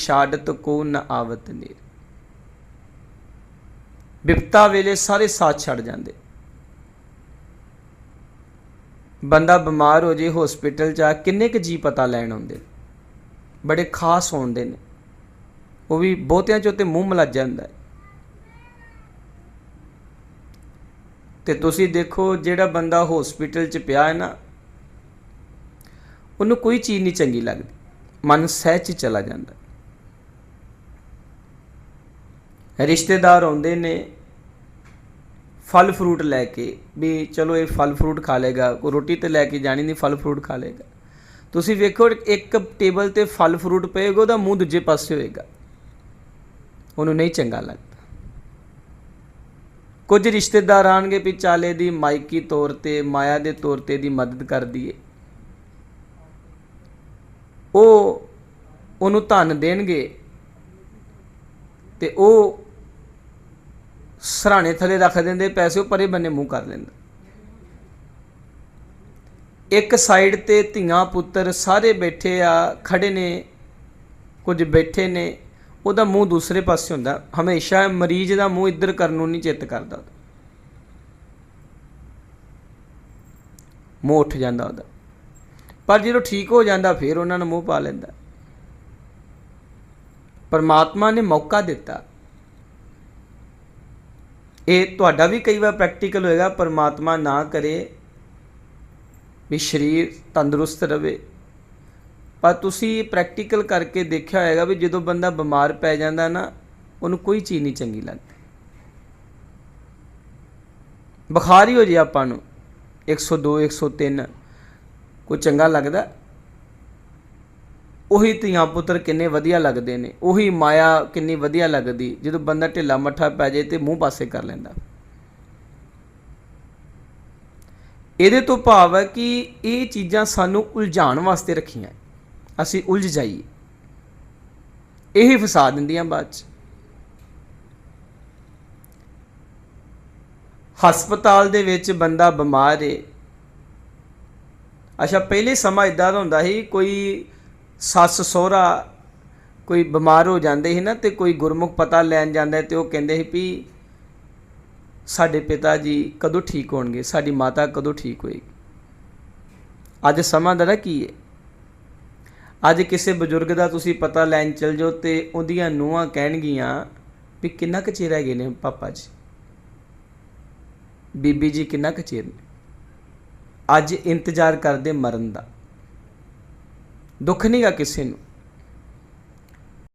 ਸ਼ਾਦਤ ਕੋ ਨ ਆਵਤ ਨੀਰ। ਵਿਪਤਾ ਵੇਲੇ ਸਾਰੇ ਸਾਥ ਛੱਡ ਜਾਂਦੇ। ਬੰਦਾ ਬਿਮਾਰ ਹੋ ਜੇ ਹਸਪੀਟਲ ਚ ਆ, ਕਿੰਨੇ ਕੁ ਜੀ ਪਤਾ ਲੈਣ ਆਉਂਦੇ ਬੜੇ ਖਾਸ ਹੁੰਦੇ ਨੇ। ਉਹ ਵੀ ਬਹੁਤਿਆਂ ਚੋਂ ਤੇ ਮੂੰਹ ਮਲੱਜ ਜਾਂਦਾ ਹੈ। ਤੇ ਤੁਸੀਂ ਦੇਖੋ, ਜਿਹੜਾ ਬੰਦਾ ਹਸਪੀਟਲ ਚ ਪਿਆ ਹੈ ਨਾ, ਉਹਨੂੰ ਕੋਈ ਚੀਜ਼ ਨਹੀਂ ਚੰਗੀ ਲੱਗਦੀ। ਮਨ ਸਹਿਜ 'ਚ ਚਲਾ ਜਾਂਦਾ। ਰਿਸ਼ਤੇਦਾਰ ਆਉਂਦੇ ਨੇ, ਫਲ ਫਰੂਟ ਲੈ ਕੇ, ਵੀ ਚਲੋ ਇਹ ਫਲ ਫਰੂਟ ਖਾ ਲੇਗਾ ਕੋਈ ਰੋਟੀ ਤੇ ਲੈ ਕੇ ਜਾਣੀ ਨਹੀਂ, ਫਲ ਫਰੂਟ ਖਾ ਲੇਗਾ ਤੁਸੀਂ ਵੇਖੋ, ਇੱਕ ਟੇਬਲ ਤੇ ਫਲ ਫਰੂਟ ਪਏਗਾ, ਉਹਦਾ ਮੂੰਹ ਦੂਜੇ ਪਾਸੇ ਹੋਏਗਾ। ਉਹਨੂੰ ਨਹੀਂ ਚੰਗਾ ਲੱਗਦਾ। ਕੁਝ ਰਿਸ਼ਤੇਦਾਰ ਆਣਗੇ ਵੀ ਚਾਲੇ ਦੀ ਮਾਈਕੀ ਤੌਰ ਤੇ, ਮਾਇਆ ਦੇ ਤੌਰ ਤੇ ਦੀ ਮਦਦ ਕਰ ਦਈਏ। ਉਹ ਉਹਨੂੰ ਧਨ ਦੇਣਗੇ ਤੇ ਉਹ ਸਰਾਣੇ ਥੱਲੇ ਰੱਖ ਦਿੰਦੇ, ਪੈਸੇ ਉਹ ਪਰੇ ਬੰਨੇ ਮੂੰਹ ਕਰ ਲੈਂਦਾ। ਇੱਕ ਸਾਈਡ ਤੇ ਧੀਆਂ ਪੁੱਤਰ ਸਾਰੇ ਬੈਠੇ ਆ, ਖੜੇ ਨੇ, ਕੁਝ ਬੈਠੇ ਨੇ, ਉਹਦਾ ਮੂੰਹ ਦੂਸਰੇ ਪਾਸੇ ਹੁੰਦਾ। ਹਮੇਸ਼ਾ ਮਰੀਜ਼ ਦਾ ਮੂੰਹ ਇੱਧਰ ਕਰਨ ਨੂੰ ਨਹੀਂ ਚਿੱਤ ਕਰਦਾ ਮੂੰਹ ਉੱਠ ਜਾਂਦਾ ਉਹਦਾ। ਪਰ ਜਦੋਂ ਠੀਕ ਹੋ ਜਾਂਦਾ, ਫਿਰ ਉਹਨਾਂ ਨੂੰ ਮੂੰਹ ਪਾ ਲੈਂਦਾ। ਪਰਮਾਤਮਾ ਨੇ ਮੌਕਾ ਦਿੱਤਾ। ਇਹ ਤੁਹਾਡਾ ਵੀ ਕਈ ਵਾਰ ਪ੍ਰੈਕਟੀਕਲ ਹੋਏਗਾ, ਪਰਮਾਤਮਾ ਨਾ ਕਰੇ ਵੀ ਸਰੀਰ ਤੰਦਰੁਸਤ ਰਵੇ। ਪਰ ਤੁਸੀਂ ਪ੍ਰੈਕਟੀਕਲ ਕਰਕੇ ਦੇਖਿਆ ਹੋਏਗਾ ਵੀ ਜਦੋਂ ਬੰਦਾ ਬਿਮਾਰ ਪੈ ਜਾਂਦਾ ਨਾ, ਉਹਨੂੰ ਕੋਈ ਚੀਜ਼ ਨਹੀਂ ਚੰਗੀ ਲੱਗਦੀ। ਬੁਖਾਰ ਹੀ ਹੋ ਜੇ ਆਪਾਂ ਨੂੰ। 102 103 ਕੋਈ ਚੰਗਾ ਲੱਗਦਾ। ਉਹੀ ਧੀਆਂ ਪੁੱਤਰ ਕਿੰਨੇ ਵਧੀਆ ਲੱਗਦੇ ਨੇ, ਉਹੀ ਮਾਇਆ ਕਿੰਨੀ ਵਧੀਆ ਲੱਗਦੀ, ਜਦੋਂ ਬੰਦਾ ਢਿੱਲਾ ਮੱਠਾ ਪੈ ਜੇ ਤੇ ਮੂੰਹ ਪਾਸੇ ਕਰ ਲੈਂਦਾ। ਇਹਦੇ ਤੋਂ ਭਾਵ ਹੈ ਕਿ ਇਹ ਚੀਜ਼ਾਂ ਸਾਨੂੰ ਉਲਝਾਉਣ ਵਾਸਤੇ ਰੱਖੀਆਂ। ਅਸੀਂ ਉਲਝ ਜਾਈਏ। ਇਹ ਫਸਾ ਦਿੰਦੀਆਂ ਬਾਅਦ ਚ। ਹਸਪਤਾਲ ਦੇ ਵਿੱਚ ਬੰਦਾ ਬਿਮਾਰ ਏ। ਅੱਛਾ, ਪਹਿਲੇ ਸਮਾਂ ਇਦਾਂ ਦਾ ਹੁੰਦਾ ਸੀ, ਕੋਈ ਸੱਸ ਸਹੁਰਾ ਕੋਈ ਬਿਮਾਰ ਹੋ ਜਾਂਦੇ ਸੀ ਨਾ ਤੇ ਕੋਈ ਗੁਰਮੁਖ ਪਤਾ ਲੈਣ ਜਾਂਦਾ ਤੇ ਉਹ ਕਹਿੰਦੇ ਸੀ ਵੀ ਸਾਡੇ ਪਿਤਾ ਜੀ ਕਦੋਂ ਠੀਕ ਹੋਣਗੇ, ਸਾਡੀ ਮਾਤਾ ਕਦੋਂ ਠੀਕ ਹੋਏਗੀ। ਅੱਜ ਸਮਾਂ ਦਾ ਕੀ ਹੈ ਅੱਜ ਕਿਸੇ ਬਜ਼ੁਰਗ ਦਾ ਤੁਸੀਂ ਪਤਾ ਲੈਣ ਚਲ ਜਾਓ ਤੇ ਉਹਦੀਆਂ ਨੂੰਹਾਂ ਕਹਿਣਗੀਆਂ ਵੀ ਕਿੰਨਾ ਕੁ ਚਿਰ ਹੈਗੇ ਨੇ ਪਾਪਾ ਜੀ? ਬੀਬੀ ਜੀ ਕਿੰਨਾ ਕੁ ਚਿਰ ਨੇ? ਅੱਜ ਇੰਤਜ਼ਾਰ ਕਰਦੇ ਮਰਨ ਦਾ। ਦੁੱਖ ਨਹੀਂਗਾ ਕਿਸੇ ਨੂੰ।